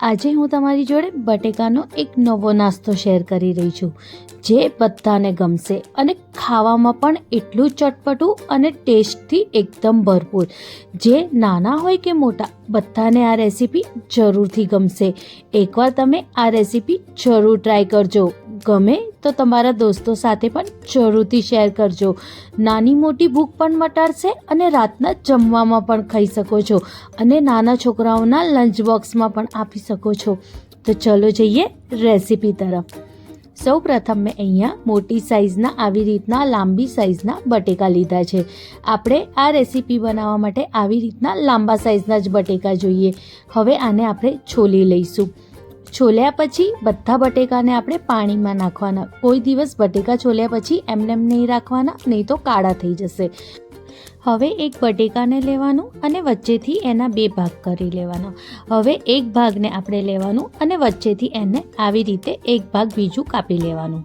આજે હું તમારી જોડે બટેકાનો એક નવો નાસ્તો શેર કરી રહી છું, જે બધાને ગમશે અને ખાવામાં પણ એટલું ચટપટું અને ટેસ્ટથી એકદમ ભરપૂર. જે નાના હોય કે મોટા, બધાને આ રેસીપી જરૂરથી ગમશે. એકવાર તમે આ રેસીપી જરૂર ટ્રાય કરજો. ગમે તો તમારા દોસ્તો સાથે પણ જરૂરથી શેર કરજો. નાની મોટી ભૂખ પણ મટાડશે અને રાતના જમવામાં પણ ખાઈ શકો છો અને નાના છોકરાઓના લંચ બોક્સમાં પણ આપી શકો છો. તો ચલો જઈએ રેસીપી તરફ. સૌ પ્રથમ મેં અહીંયા મોટી સાઇઝના આવી રીતના લાંબી સાઇઝના બટેકા લીધા છે. આપણે આ રેસીપી બનાવવા માટે આવી રીતના લાંબા સાઇઝના જ બટેકા જોઈએ. હવે આને આપણે છોલી લઈશું. છોલ્યા પછી બધા બટેકાને આપણે પાણીમાં નાખવાના. કોઈ દિવસ બટેકા છોલ્યા પછી એમને એમ નહીં રાખવાના, નહીં તો કાળા થઈ જશે. હવે એક બટેકાને લેવાનું અને વચ્ચેથી એના બે ભાગ કરી લેવાનો. હવે એક ભાગને આપણે લેવાનું અને વચ્ચેથી એને આવી રીતે એક ભાગ બીજું કાપી લેવાનું.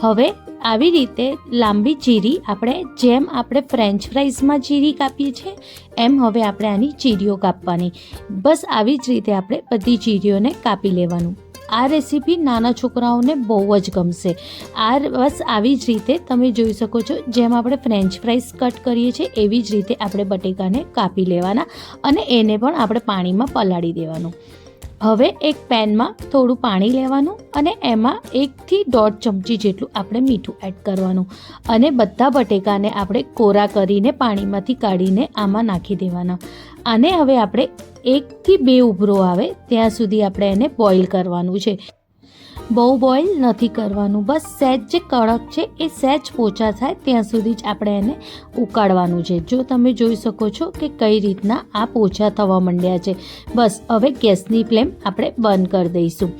હવે આવી રીતે લાંબી ચીરી આપણે જેમ આપણે ફ્રેન્ચ ફ્રાઈઝમાં ચીરી કાપીએ છીએ, એમ હવે આપણે આની ચીરીઓ કાપવાની. બસ આવી જ રીતે આપણે બધી ચીરીઓને કાપી લેવાનું. આ રેસીપી નાના છોકરાઓને બહુ જ ગમશે. આ બસ આવી જ રીતે તમે જોઈ શકો છો, જેમ આપણે ફ્રેન્ચ ફ્રાઈઝ કટ કરીએ છીએ, એવી જ રીતે આપણે બટેકાને કાપી લેવાના અને એને પણ આપણે પાણીમાં પલાળી દેવાનું. હવે એક પેનમાં થોડું પાણી લેવાનું અને એમાં એકથી દોઢ ચમચી જેટલું આપણે મીઠું એડ કરવાનું. અને બધા બટેકાને આપણે કોરા કરીને પાણીમાંથી કાઢીને આમાં નાખી દેવાના. અને હવે આપણે એકથી બે ઉભરો આવે, ત્યાં સુધી આપણે એને બોઇલ કરવાનું છે. બહુ બોઇલ નથી કરવાનું. બસ સહેજ જે કડક છે એ સહેજ પોચા થાય ત્યાં સુધી જ આપણે એને ઉકાળવાનું છે. જો તમે જોઈ શકો છો કે કઈ રીતના આ પોચા થવા માંડ્યા છે. બસ હવે ગેસની ફ્લેમ આપણે બંધ કરી દઈશું.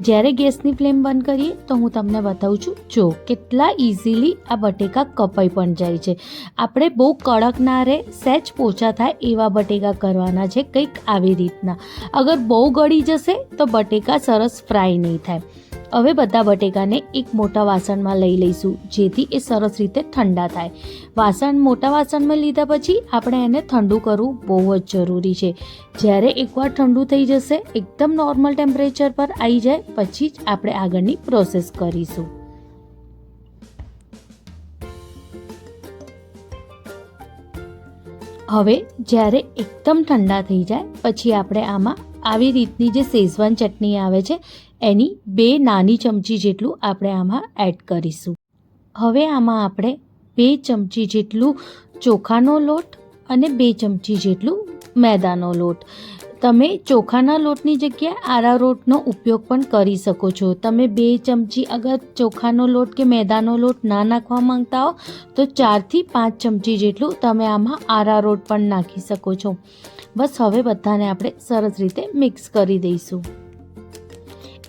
જ્યારે ગેસની ફ્લેમ બંધ કરીએ તો હું તમને બતાવું છું, જો કેટલા ઇઝીલી આ બટેકા કપાઈ પણ જાય છે. આપણે બહુ કડક ના રહે, સહેજ પોચા થાય એવા બટેકા કરવાના છે કંઈક આવી રીતના. અગર બહુ ગળી જશે તો બટેકા સરસ ફ્રાય નહીં થાય. હવે બધા બટેકાને એક મોટા વાસણમાં લઈ લઈશું, જેથી એ સરસ રીતે ઠંડા થાય. વાસણ મોટા વાસણમાં લીધા પછી આપણે એને ઠંડુ કરવું બહુ જ જરૂરી છે. જ્યારે એકવાર ઠંડુ થઈ જશે, એકદમ નોર્મલ ટેમ્પરેચર પર આવી જાય, પછી જ આપણે આગળની પ્રોસેસ કરીશું. હવે જ્યારે એકદમ ઠંડા થઈ જાય, પછી આપણે આમાં આવી રીતની જે શેઝવાન ચટણી આવે છે, એની બે નાની ચમચી જેટલું આપણે આમાં એડ કરીશું. હવે આમાં આપણે બે ચમચી જેટલું ચોખાનો લોટ અને બે ચમચી જેટલું મેદાનો લોટ. તમે ચોખાના લોટની જગ્યાએ આરારોટનો ઉપયોગ પણ કરી શકો છો. તમે બે ચમચી અગર ચોખાનો લોટ કે મેદાનો લોટ ના નાખવા માંગતા હો, તો ચારથી પાંચ ચમચી જેટલું તમે આમાં આરારોટ પણ નાખી શકો છો. બસ હવે બધાને આપણે સરસ રીતે મિક્સ કરી દઈશું.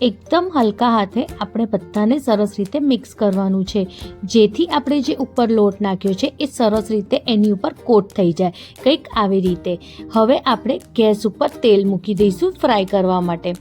એકદમ હલકા હાથે આપણે બધાને સરસ રીતે મિક્સ કરવાનું છે. જેથી આપણે જે ઉપર લોટ નાખ્યો છે, એ સરસ રીતે એની ઉપર કોટ થઈ જાય કંઈક આવી રીતે. હવે આપણે ગેસ ઉપર તેલ મૂકી દઈશું ફ્રાય કરવા માટે.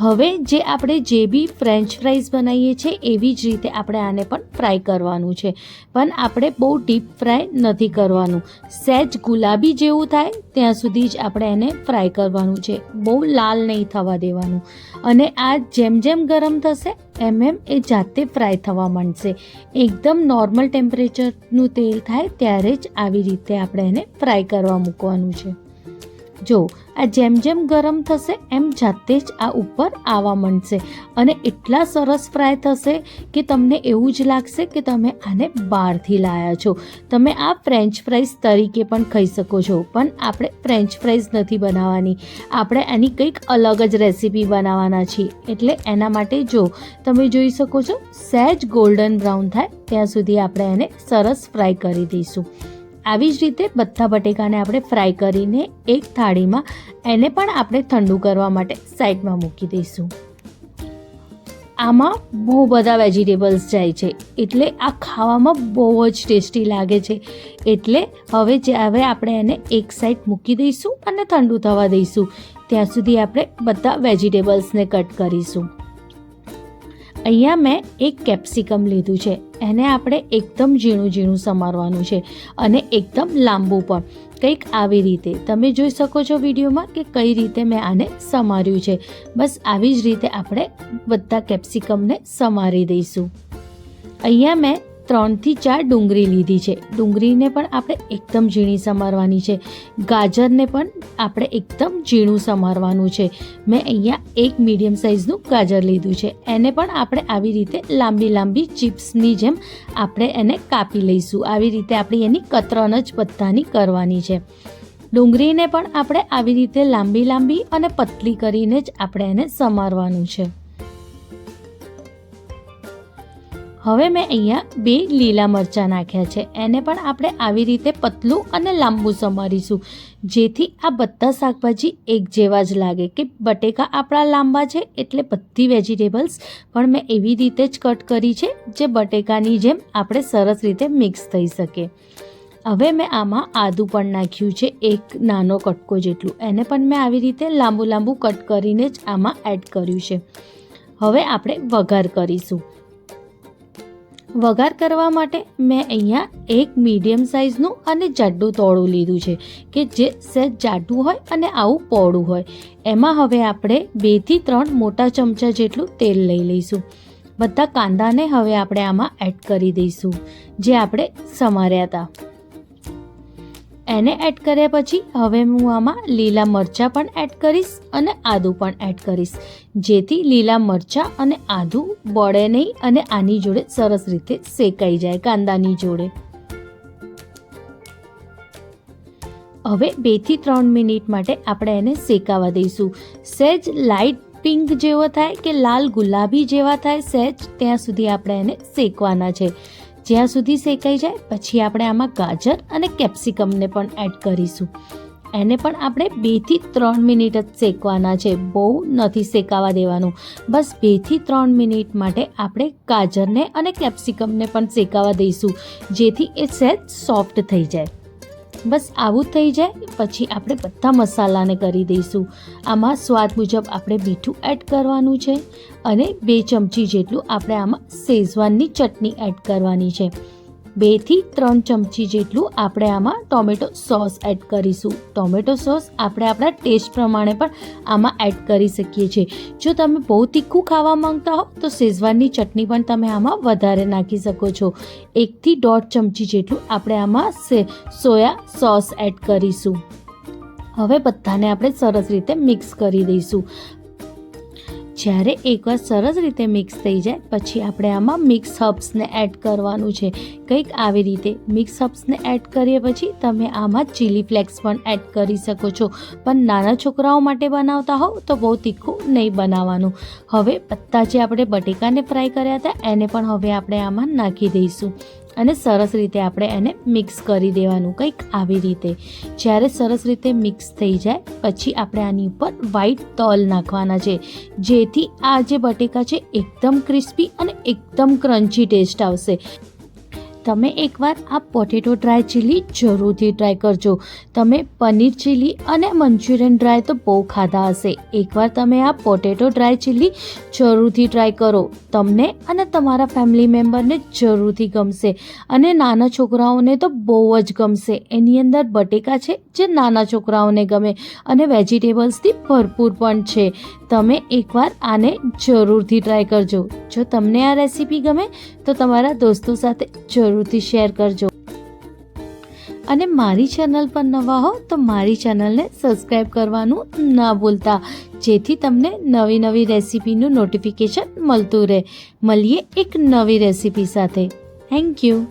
હવે જે આપણે જે બી ફ્રેન્ચ ફ્રાઈઝ બનાવીએ છીએ, એવી જ રીતે આપણે આને પણ ફ્રાય કરવાનું છે. પણ આપણે બહુ ડીપ ફ્રાય નથી કરવાનું. સહેજ ગુલાબી જેવું થાય, ત્યાં સુધી જ આપણે એને ફ્રાય કરવાનું છે. બહુ લાલ નહીં થવા દેવાનું. અને આ જેમ જેમ ગરમ થશે, એમ એમ એ જાતે ફ્રાય થવા માંડશે. એકદમ નોર્મલ ટેમ્પરેચરનું તેલ થાય, ત્યારે જ આવી રીતે આપણે એને ફ્રાય કરવા મૂકવાનું છે. જો, આ જેમ જેમ ગરમ થશે, એમ જાતે જ આ ઉપર આવવા માંડશે. અને એટલા સરસ ફ્રાય થશે કે તમને એવું જ લાગશે કે તમે આને બહારથી લાયા છો. તમે આ ફ્રેન્ચ ફ્રાઈઝ તરીકે પણ ખાઈ શકો છો, પણ આપણે ફ્રેન્ચ ફ્રાઈઝ નથી બનાવવાની. આપણે એની કંઈક અલગ જ રેસીપી બનાવવાના છીએ. એટલે એના માટે જો તમે જોઈ શકો છો, સહેજ ગોલ્ડન બ્રાઉન થાય, ત્યાં સુધી આપણે એને સરસ ફ્રાય કરી દઈશું. આવી જ રીતે બધા બટેકાને આપણે ફ્રાય કરીને એક થાળીમાં એને પણ આપણે ઠંડુ કરવા માટે સાઈડમાં મૂકી દઈશું. આમાં બહુ બધા વેજીટેબલ્સ જાય છે, એટલે આ ખાવામાં બહુ જ ટેસ્ટી લાગે છે. એટલે હવે હવે આપણે એને એક સાઈડ મૂકી દઈશું અને ઠંડુ થવા દઈશું. ત્યાં સુધી આપણે બધા વેજીટેબલ્સને કટ કરીશું. અહીંયા મેં એક કેપ્સિકમ લીધું છે. એને આપણે એકદમ ઝીણું ઝીણું સમારવાનું છે અને એકદમ લાંબુ પણ. કંઈક આવી રીતે. તમે જોઈ શકો છો વિડીયોમાં કે કઈ રીતે મેં આને સમાર્યું છે. બસ આવી જ રીતે આપણે બધા કેપ્સિકમને સમારી દઈશું. અહીંયા મેં ત્રણથી ચાર ડુંગળી લીધી છે. ડુંગળીને પણ આપણે એકદમ ઝીણી સમારવાની છે. ગાજરને પણ આપણે એકદમ ઝીણું સમારવાનું છે. મેં અહીંયા એક મીડિયમ સાઇઝનું ગાજર લીધું છે. એને પણ આપણે આવી રીતે લાંબી લાંબી ચિપ્સની જેમ આપણે એને કાપી લઈશું. આવી રીતે આપણી એની કતરણ જ બધાની કરવાની છે. ડુંગળીને પણ આપણે આવી રીતે લાંબી લાંબી અને પતલી કરીને જ આપણે એને સમારવાનું છે. હવે મેં અહીંયા બે લીલા મરચાં નાખ્યા છે. એને પણ આપણે આવી રીતે પતલું અને લાંબુ સમારીશું. જેથી આ બધા શાકભાજી એક જેવા જ લાગે કે બટેકા આપણા લાંબા છે એટલે બધી વેજીટેબલ્સ. પણ મેં એવી રીતે જ કટ કરી છે જે બટેકાની જેમ આપણે સરસ રીતે મિક્સ થઈ શકે. હવે મેં આમાં આદું પણ નાખ્યું છે, એક નાનો કટકો જેટલું. એને પણ મેં આવી રીતે લાંબુ લાંબુ કટ કરીને જ આમાં એડ કર્યું છે. હવે આપણે વઘાર કરીશું. વઘાર કરવા માટે મેં અહીંયા એક મીડિયમ સાઇઝનું અને જાડું તોડું લીધું છે, કે જે સહેજ જાડું હોય અને આવું પહોળું હોય. એમાં હવે આપણે બેથી ત્રણ મોટા ચમચા જેટલું તેલ લઈ લઈશું. બધા કાંદાને હવે આપણે આમાં એડ કરી દઈશું, જે આપણે સમાર્યા હતા. એને એડ કર્યા પછી હવે હું આમાં લીલા મરચાં પણ એડ કરીશ અને આદું પણ એડ કરીશ. જેથી લીલા મરચાં અને આદું બળે નહીં અને આની જોડે સરસ રીતે શેકાઈ જાય કાંદાની જોડે. હવે બેથી ત્રણ મિનિટ માટે આપણે એને શેકાવા દઈશું. સહેજ લાઇટ પિંક જેવો થાય કે લાલ ગુલાબી જેવા થાય સહેજ ત્યાં સુધી આપણે એને શેકવાના છે. જ્યાં સુધી શેકાઈ જાય, પછી આપણે આમાં ગાજર અને કેપ્સિકમને પણ એડ કરીશું. એને પણ આપણે બેથી ત્રણ મિનિટ જ શેકવાના છે. બહુ નથી શેકાવા દેવાનું. બસ બેથી ત્રણ મિનિટ માટે આપણે ગાજરને અને કેપ્સિકમને પણ શેકાવા દઈશું, જેથી એ સહેજ સોફ્ટ થઈ જાય. બસ આવું થઈ જાય, પછી આપણે બધા મસાલાને કરી દઈશું. આમાં સ્વાદ મુજબ આપણે મીઠું એડ કરવાનું છે અને બે ચમચી જેટલું આપણે આમાં શેઝવાનની ચટણી એડ કરવાની છે. બેથી ત્રણ ચમચી જેટલું આપણે આમાં ટોમેટો સોસ એડ કરીશું. ટોમેટો સોસ આપણે આપણા ટેસ્ટ પ્રમાણે પણ આમાં એડ કરી શકીએ છીએ. જો તમે બહુ તીખું ખાવા માંગતા હો, તો શેઝવાનની ચટણી પણ તમે આમાં વધારે નાખી શકો છો. એકથી દોઢ ચમચી જેટલું આપણે આમાં સોયા સોસ એડ કરીશું. હવે બધાને આપણે સરસ રીતે મિક્સ કરી દઈશું. જ્યારે એકવાર સરસ રીતે મિક્સ થઈ જાય, પછી આપણે આમાં મિક્સ હબ્સને એડ કરવાનું છે. કંઈક આવી રીતે મિક્સ હબ્સને એડ કરીએ પછી તમે આમાં ચીલી ફ્લેક્સ પણ એડ કરી શકો છો. પણ નાના છોકરાઓ માટે બનાવતા હોવ તો બહુ તીખું નહીં બનાવવાનું. હવે પત્તા જે આપણે બટેકાને ફ્રાય કર્યા હતા, એને પણ હવે આપણે આમાં નાખી દઈશું. અને સરસ રીતે આપણે એને મિક્સ કરી દેવાનું કંઈક આવી રીતે. જ્યારે સરસ રીતે મિક્સ થઈ જાય, પછી આપણે આની ઉપર વ્હાઈટ તલ નાખવાના છે, જેથી આ જે બટેકા છે, એકદમ ક્રિસ્પી અને એકદમ ક્રન્ચી ટેસ્ટ આવશે. તમે એકવાર આ પોટેટો ડ્રાય ચીલી જરૂરથી ટ્રાય કરજો. તમે પનીર ચીલી અને મંચુરિયન ડ્રાય તો બહુ ખાધા હશે. એકવાર તમે આ પોટેટો ડ્રાય ચીલી જરૂરથી ટ્રાય કરો. તમને અને તમારા ફેમિલી મેમ્બરને જરૂરથી ગમશે. અને નાના છોકરાઓને તો બહુ જ ગમશે. એની અંદર બટેકા છે જે નાના છોકરાઓને ગમે. અને વેજીટેબલ્સથી ભરપૂર પણ છે. તમે એકવાર આને જરૂરથી ટ્રાય કરજો. જો તમને આ રેસીપી ગમે તો તમારા દોસ્તો સાથે જરૂરથી શેર કરજો. અને મારી ચેનલ પર નવા હો તો મારી ચેનલને સબસ્ક્રાઈબ કરવાનું ના ભૂલતા. જેથી તમને નવી નવી રેસીપીનું નોટિફિકેશન મળતું રહે. મળીએ એક નવી રેસીપી સાથે. Thank you.